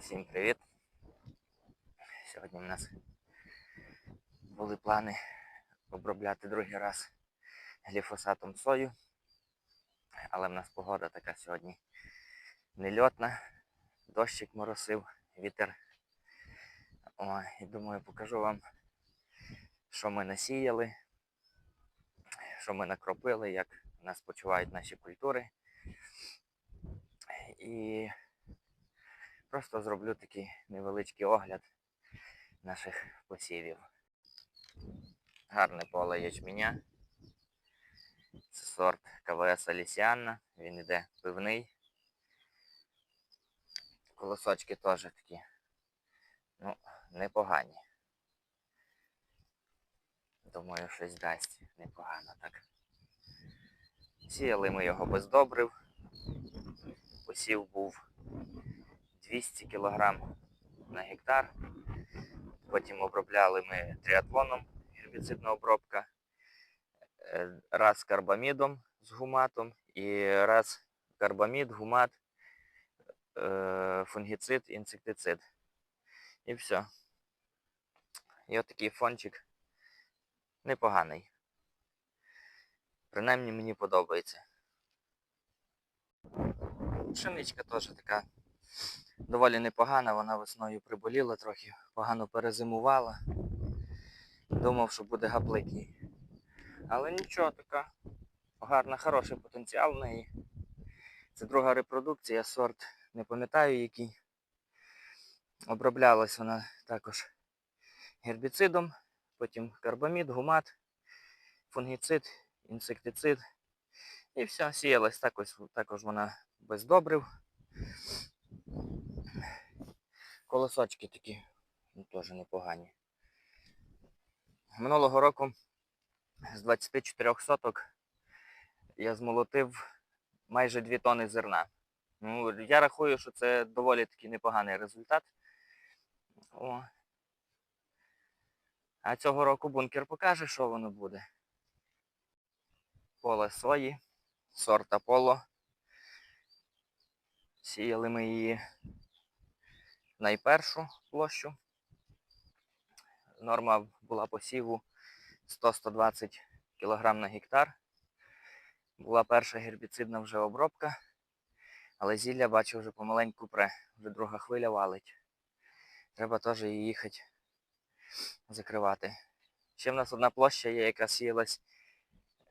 Всім привіт! Сьогодні в нас були плани обробляти другий раз гліфосатом сою, але в нас погода така сьогодні нельотна, дощик моросив, вітер. О, і думаю, покажу вам, що ми насіяли, що ми накропили, як нас почувають наші культури. І Просто зроблю такий невеличкий огляд наших посівів. Гарне поле ячменя. Це сорт КВС Алісіанна. Він іде пивний. Колосочки теж такі. Ну, непогані. Думаю, щось дасть непогано так. Сіяли ми його без добрив. Посів був 200 кг на гектар. Потім обробляли ми тріатлоном, гербіцидна обробка, е, раз карбамідом з гуматом і раз карбамід, гумат, е, фунгіцид, інсектицид. І все. І отакий фончик непоганий. Принаймні мені подобається. Пшеничка теж така доволі непогана, вона весною приболіла трохи, погано перезимувала. Думав, що буде гаплик. Але нічого, така гарна, хороший потенціал в неї. Це друга репродукція, сорт не пам'ятаю який. Оброблялась вона також гербіцидом, потім карбамід, гумат, фунгіцид, інсектицид. І все, сіялась також, також вона без добрив. Колосочки такі ну, теж непогані. Минулого року з 24 соток я змолотив майже 2 тони зерна. Ну, я рахую, що це доволі таки непоганий результат. О. А цього року бункер покаже, що воно буде. Поле сої, сорт Аполло. Сіяли ми її найпершу площу. Норма була посіву 100-120 кг на гектар. Була перша гербіцидна вже обробка, але зілля бачу вже помаленьку пре, вже друга хвиля валить. Треба теж її їхати закривати. Ще в нас одна площа є, яка сіялась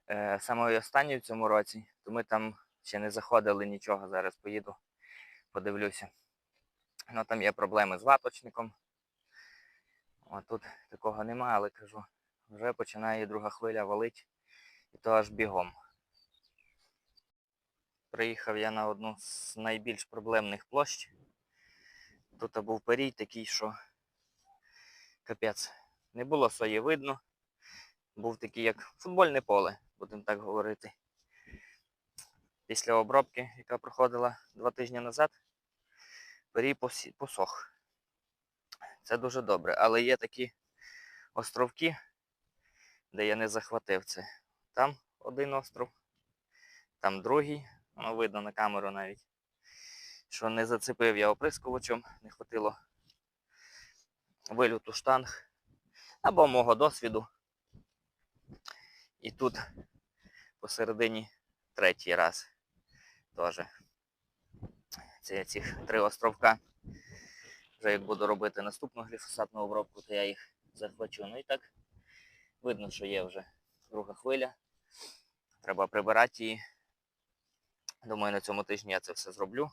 е, самою останньою в цьому році, то ми там ще не заходили нічого. Зараз поїду, подивлюся. Ну там є проблеми з ваточником. О, тут такого нема, але кажу, вже починає друга хвиля валить і то аж бігом. Приїхав я на одну з найбільш проблемних площ. Тут був перій такий, що капець. Не було сої видно. Був такий, як футбольне поле, будемо так говорити. Після обробки, яка проходила два тижні назад, перій посох. Це дуже добре. Але є такі островки, де я не захватив це. Там один остров, там другий, воно видно на камеру навіть. Що не зацепив я оприскувачем, не хватило вильоту штанг або мого досвіду. І тут посередині третій раз теж. Це цих три островка. Вже як буду робити наступну гліфосатну обробку, то я їх захвачу. Ну і так видно, що є вже друга хвиля. Треба прибирати її. Думаю, на цьому тижні я це все зроблю.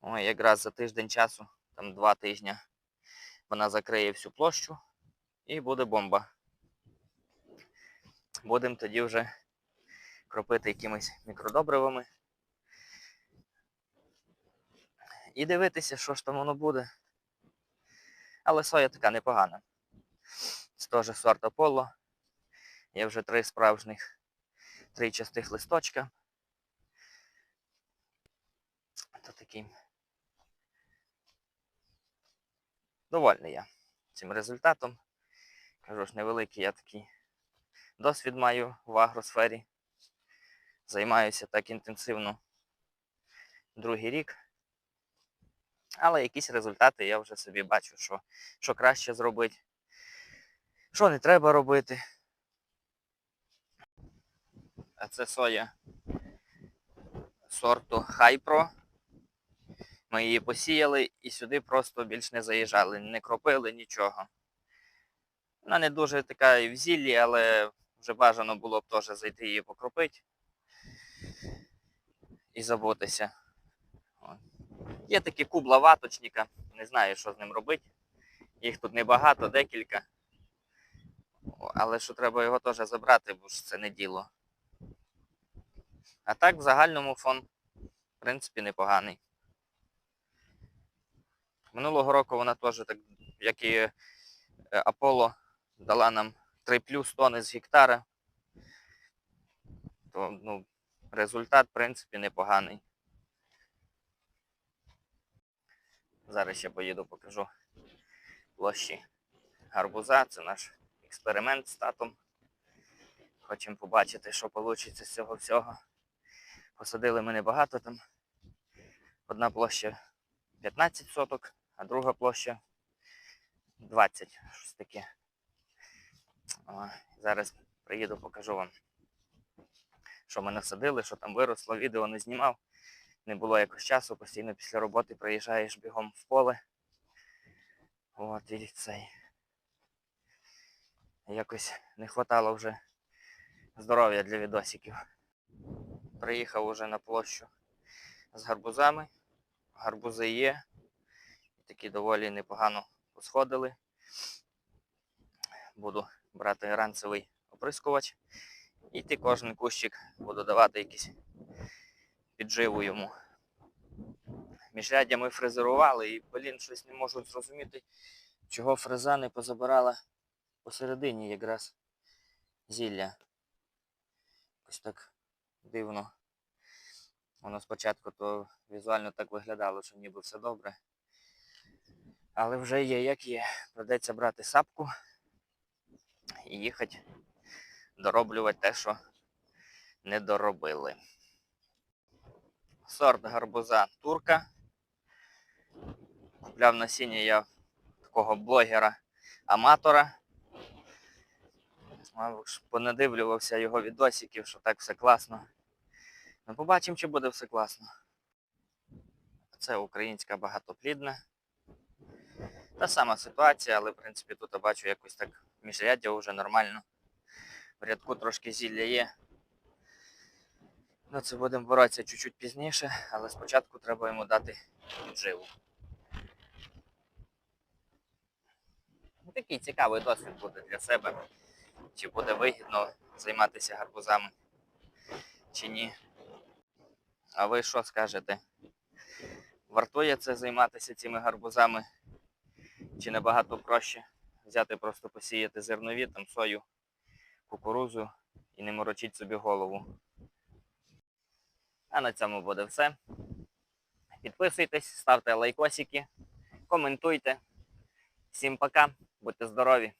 О, якраз за тиждень часу, там два тижні, вона закриє всю площу і буде бомба. Будемо тоді вже кропити якимись мікродобривами. І дивитися, що ж там воно буде. Але соя така непогана. Це теж сорт Аполло. Є вже три справжніх три частих листочка. То такий. Довольний я цим результатом. Кажу ж, невеликий я такий досвід маю в агросфері. Займаюся так інтенсивно другий рік. Але якісь результати я вже собі бачу, що, що краще зробити, що не треба робити. А це соя сорту Хайпро. Ми її посіяли і сюди просто більш не заїжджали, не кропили нічого. Вона не дуже така і в зіллі, але вже бажано було б теж зайти її покропити і забутися. Є такі кубла ваточника, не знаю, що з ним робити. Їх тут небагато, декілька. Але що треба його теж забрати, бо ж це не діло. А так, в загальному фон, в принципі, непоганий. Минулого року вона теж, так, як і е, Аполло, дала нам 3 плюс тони з гектара. То ну, результат, в принципі, непоганий. Зараз ще поїду, покажу площі гарбуза. Це наш експеримент з татом. Хочемо побачити, що вийде з цього всього. Посадили ми небагато там. Одна площа 15 соток, а друга площа 20. Щось таке. О, зараз приїду, покажу вам, що ми насадили, що там виросло. Відео не знімав. Не було якось часу, постійно після роботи приїжджаєш бігом в поле. От і цей. Якось не хватало вже здоров'я для відосиків. Приїхав уже на площу з гарбузами. Гарбузи є. Такі доволі непогано посходили. Буду брати ранцевий оприскувач. І йти кожен кущик буду давати якісь підживу йому. Міжряддя ми фрезерували і, блін, щось не можу зрозуміти, чого фреза не позабирала посередині якраз зілля. Якось так дивно. Воно спочатку то візуально так виглядало, що ніби все добре. Але вже є як є. Придеться брати сапку і їхати дороблювати те, що не доробили. Сорт гарбуза турка. Купляв насіння я такого блогера-аматора. Понадивлювався його відосиків, що так все класно. Ну, побачимо, чи буде все класно. Це українська багатоплідна. Та сама ситуація, але в принципі тут я бачу якось так міжряддя вже нормально. В рядку трошки зілля є. Ну, це будемо боротися чуть-чуть пізніше, але спочатку треба йому дати підживу. Ну, Такий цікавий досвід буде для себе. Чи буде вигідно займатися гарбузами, чи ні. А ви що скажете? Вартує це займатися цими гарбузами? Чи набагато проще взяти просто посіяти зернові, там сою, кукурузу і не морочити собі голову? А на цьому буде все. Підписуйтесь, ставте лайкосики, коментуйте. Всім пока, будьте здорові!